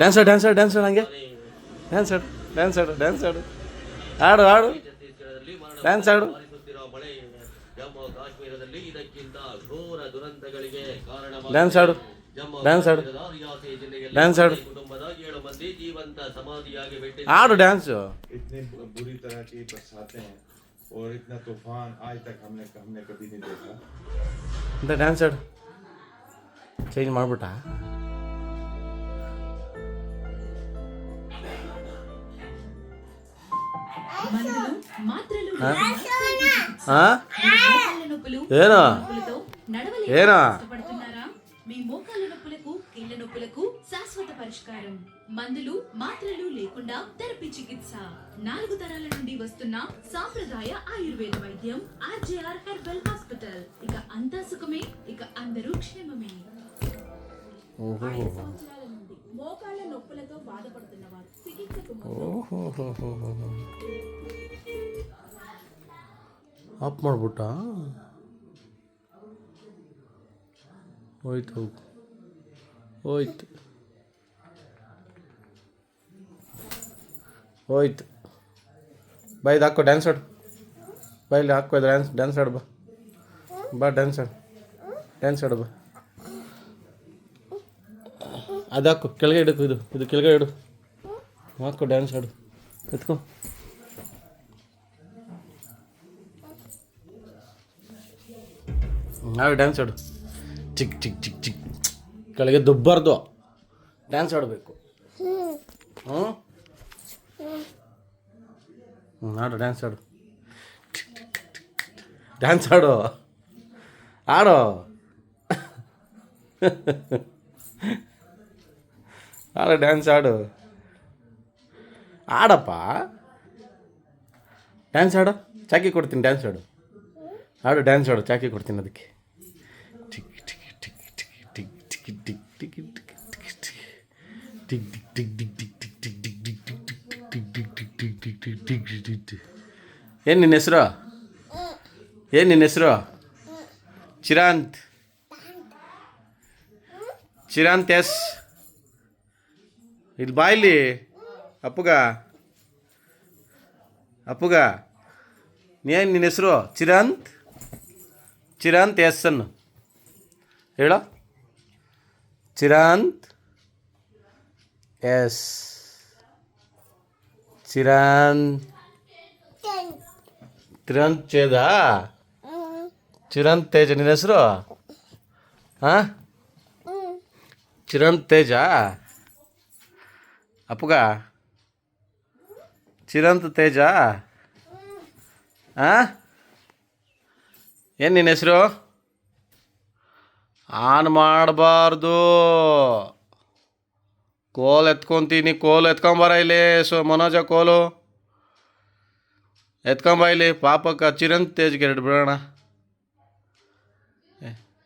Dancer dancer dancer ಹಂಗೆ. Dancer dancer dancer ಆಡು ಆಡು ಡ್ಯಾನ್ಸ್ ಆಡು ಜಮ್ಮು ಕಾಶ್ಮೀರದಲ್ಲಿ ಇದಕ್ಕಿಂತ ಘೋರ ದುರಂತಗಳಿಗೆ ಡ್ಯಾನ್ಸ್ ಆಡು ಡ್ಯಾನ್ಸ್ ಡ್ಯಾನ್ಸ್ ಕುಟುಂಬದ ಮಂದಿ ಜೀವಂತ ಸಮಾಧಿಯಾಗಿ ಆಡು ಡ್ಯಾನ್ಸ್ ಇತ್ನೆ ಬುರಿ ತರಹ ಕಿ ಬರಸಾತೆ ಹೈ और इतना तूफान आज तक हमने कभी नहीं देखा ಡ್ಯಾನ್ಸ್ ಆಡು ಚೇಂಜ್ ಮಾಡ್ಬಿಟ್ಟ ఏనా? ఏనా? మీ మోకాల నొప్పులకు కీళ్ళ నొప్పులకు శాశ్వత పరిష్కారం. మందులు మాత్రలు లేకుండా థెరపీ చికిత్స. నాలుగు తరాల నుండి వస్తున్న సాంప్రదాయ ఆయుర్వేద వైద్యం ఆర్జేఆర్ హెర్బల్ హాస్పిటల్. ఇక అంతా సుఖమే ఇక అందరూ క్షేమమే. మోకాళ్ళ నొప్పులతో బాధపడుతున్న వారు చికిత్సకు ಆಫ್ ಮಾಡಿಬಿಟ್ಟ? ಹೋಯ್ತು. ಹೋಯ್ತು. ಹೋಯ್ತು. ಬಾ ಇದು ಹಾಕೋ ಡ್ಯಾನ್ಸ್ ಆಡು ಬಾ ಇಲ್ಲಿ ಹಾಕೋ ಡ್ಯಾನ್ಸ್ ಡ್ಯಾನ್ಸ್ ಆಡು ಬಾ. ಬಾ ಡ್ಯಾನ್ಸ್ ಆಡು ಡ್ಯಾನ್ಸ್ ಆಡು ಬಾ. ಅದು ಹಾಕು ಕೆಳಗೆ ಇಡಕು ಇದು. ಇದು ಕೆಳಗೆ ಇಡು. ಹಾಕೋ ಡ್ಯಾನ್ಸ್ ಆಡು ಎತ್ಕೋ. నాకు ಡ್ಯಾನ್ಸ್ ಆಡು ಚಿಕ್ ಚಿಕ್ ಚಿಕ್ ಚಿಕ್ ಕೆಳಗೆ ದುಬ್ಬಾರ್ದು ಡ್ಯಾನ್ಸ್ ಆಡಬೇಕು ಹ್ಞೂ ಆಡು ಡ್ಯಾನ್ಸ್ ಆಡು ಡ್ಯಾನ್ಸ್ ಆಡು ಆಡೋ ఆడ డ్యాన్స్ ఆడు ఆడప్పా డ్యాన్స్ ఆడు చాకీ కొడుతుంది డ్యాన్స్ ఆడు ಆಡು ಡ್ಯಾನ್ಸ್ ಆಡು ಚಾಕಿ ಕೊಡ್ತೀನಿ ಅದಕ್ಕೆ tick tick tick tick tick tick tick tick tick tick tick tick tick ಏನು ನಿನ್ನ ಹೆಸರು ಏನು ನಿನ್ನ ಹೆಸರು ಚಿರಾಂತ್ ಚಿರಾಂತ್ ಎಸ್ ಇಲ್ಲಿ ಬಾಯಿಲಿ ಇಲ್ಲಿ ಅಪ್ಪುಗ ಏನು ನಿನ್ನ ಹೆಸರು ಚಿರಾಂತ್ ಚಿರಾಂತ್ ಎಸ್ ಅನ್ನು ಹೇಳ ಚಿರಾಂತ್ ಎಸ್ ಚಿರಾಂತ್ ಚಿರಾಂತ್ ಚೇದ ಚಿರಾಂತ್ ತೇಜ ನಿನ್ನ ಹೆಸರು ಹಾಂ ಚಿರಾಂತ್ ತೇಜ ಅಪ್ಪಗ ಚಿರಂತ್ ತೇಜ ಆ ಏನು ನಿನ್ನ ಹೆಸರು? ಆನ್ ಮಾಡಬಾರ್ದು. ಕೋಲ್ ಎತ್ಕೊತೀನಿ, ಕೋಲ್ ಎತ್ಕೊಂಬರ ಇಲ್ಲಿ. ಸೊ, ಮನೋಜ ಕೋಲು. ಎತ್ಕೊಂಬ ಇಲ್ಲಿ. ಪಾಪಕ್ಕೆ ಚಿರಂತ್ ತೇಜ್ಗೆ ಎರಡು ಬಿಡೋಣ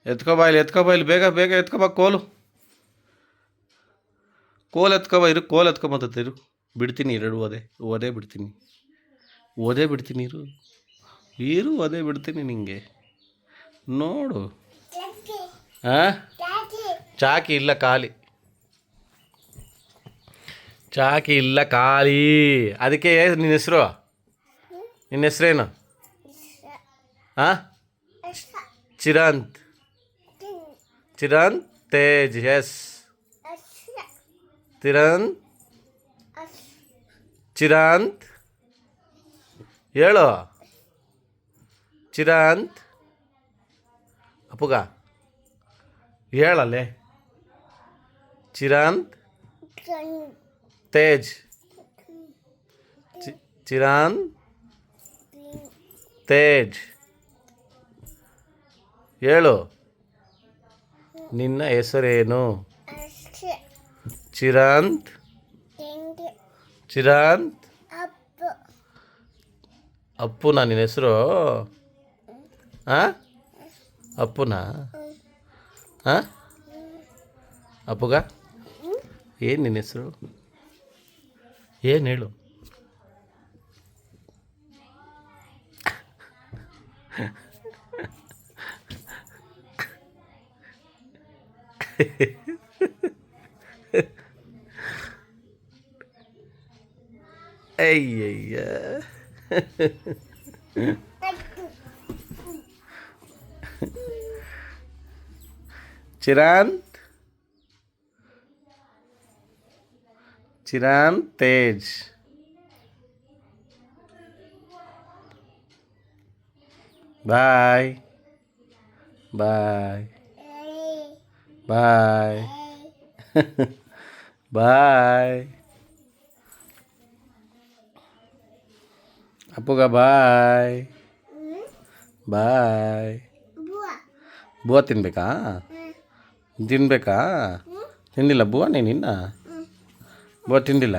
ಎತ್ಕೊಬ ಇಲ್ಲಿ ಎತ್ಕೊಬ ಇಲ್ಲಿ. ಬೇಗ ಬೇಗ ಎತ್ಕೊಬ ಕೋಲು. ಕೋಲ್ ಎತ್ಕೊಬ ಇರು, ಕೋಲ್ ಎತ್ಕೊಂಬತ್ತ ಇರು. ಬಿಡ್ತೀನಿ, ಎರಡು ಓದೆ ಓದೇ ಬಿಡ್ತೀನಿ. ಓದೇ ಬಿಡ್ತೀನಿ, ಇರು. ಇರು ಓದೇ ಬಿಡ್ತೀನಿ ನಿಂಗೆ. ನೋಡು. ಹಾಂ ಚಾಕಿ. ಇಲ್ಲ ಖಾಲಿ. ಚಾಕಿ ಇಲ್ಲ ಖಾಲಿ. ಅದಕ್ಕೆ ನಿನ್ನ ಹೆಸರು? ನಿನ್ನ ಹೆಸರೇನು? ಹಾಂ ಚಿರಂತ್. ಚಿರಂತ್ ತೇಜ್ ಎಸ್ ತಿರಂತ್ ಚಿರಂತ್. ಹೇಳು. ಚಿರಾಂತ್. ಅಪ್ಪುಗ ಹೇಳಲ್ಲೇ ಚಿರಾಂತ್? ತೇಜ್? ಚಿರಾನ್ ತೇಜ್? ಹೇಳು. ನಿನ್ನ ಹೆಸರೇನು? ಚಿರಾಂತ್? ಚಿರಾಂತ್? ಅಪ್ಪುನಾ ನಿನ್ನ ಹೆಸರು ಹಾಂ అప్పునా అప్పుగా ఏం నేను ಹೆಸರು ಏನು ಹೇಳು ಅಯ್ಯಯ್ಯ Ciran. Ciran Tej. Bye. Bye. Bye. Bye. Apa kabar? Hmm? Bye. Bye. Buatin beka. ತಿನ್ಬೇಕಾ? ತಿಂದಿಲ್ಲ ಬುವಾ ನೀನು ಇನ್ನ? ಬುವ ತಿಂದಿಲ್ಲ?